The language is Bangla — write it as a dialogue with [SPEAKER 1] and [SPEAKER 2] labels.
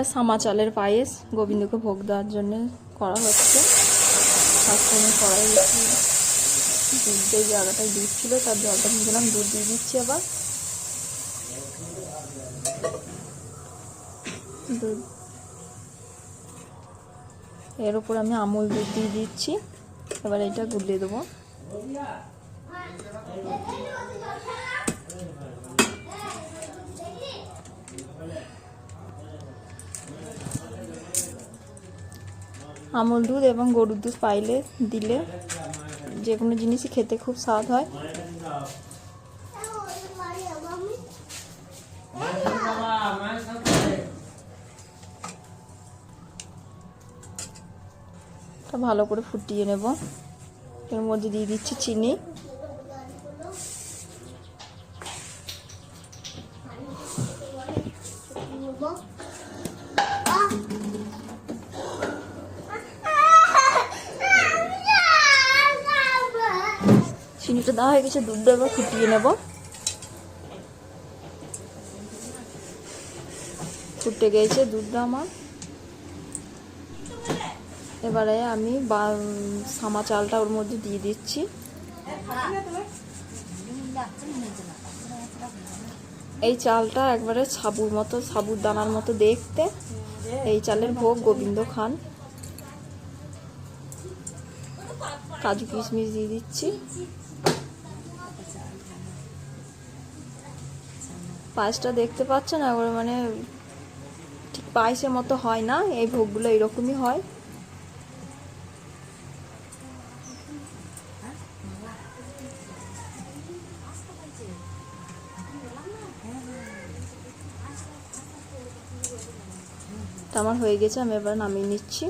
[SPEAKER 1] এটা সামা চালের পায়েস গোবিন্দকে ভোগ দেওয়ার জন্য করা হচ্ছে। ফার্স্টে কড়াই দিচ্ছি দুধ যে জায়গাটায় দুধ ছিল, তার জলটা গেলাম, দুধ দিয়ে দিচ্ছি আবার। দুধ। এর উপর আমি আমুল দুধ দিয়ে দিচ্ছি। এবার এটা গুলিয়ে দেবো। আমুল দুধ এবং গরুর দুধ পাইলে, দিলে যে কোনো জিনিসই খেতে খুব স্বাদ হয়। ভালো করে ফুটিয়ে নেব। এর মধ্যে দিয়ে দিচ্ছি চিনি। চিনিটা দেওয়া হয়ে গেছে, দুধটা এবার ফুটিয়ে নেব। ফুটে গেছে দুধটা আমার। এবারে আমি সামা চালটা ওর মধ্যে দিয়ে দিচ্ছি। এই চালটা একবারে সাবুর মতো, সাবুর দানার মতো দেখতে। এই চালের ভোগ গোবিন্দ খান। কাজু কিশমিশ দিয়ে দিচ্ছি। পায়েসটা দেখতে পাচ্ছেন একবারে মানে ঠিক পায়েসের মতো হয় না, এই ভোগগুলো এরকমই হয়। আমার হয়ে গেছে, আমি এবার নামিয়ে নিচ্ছি।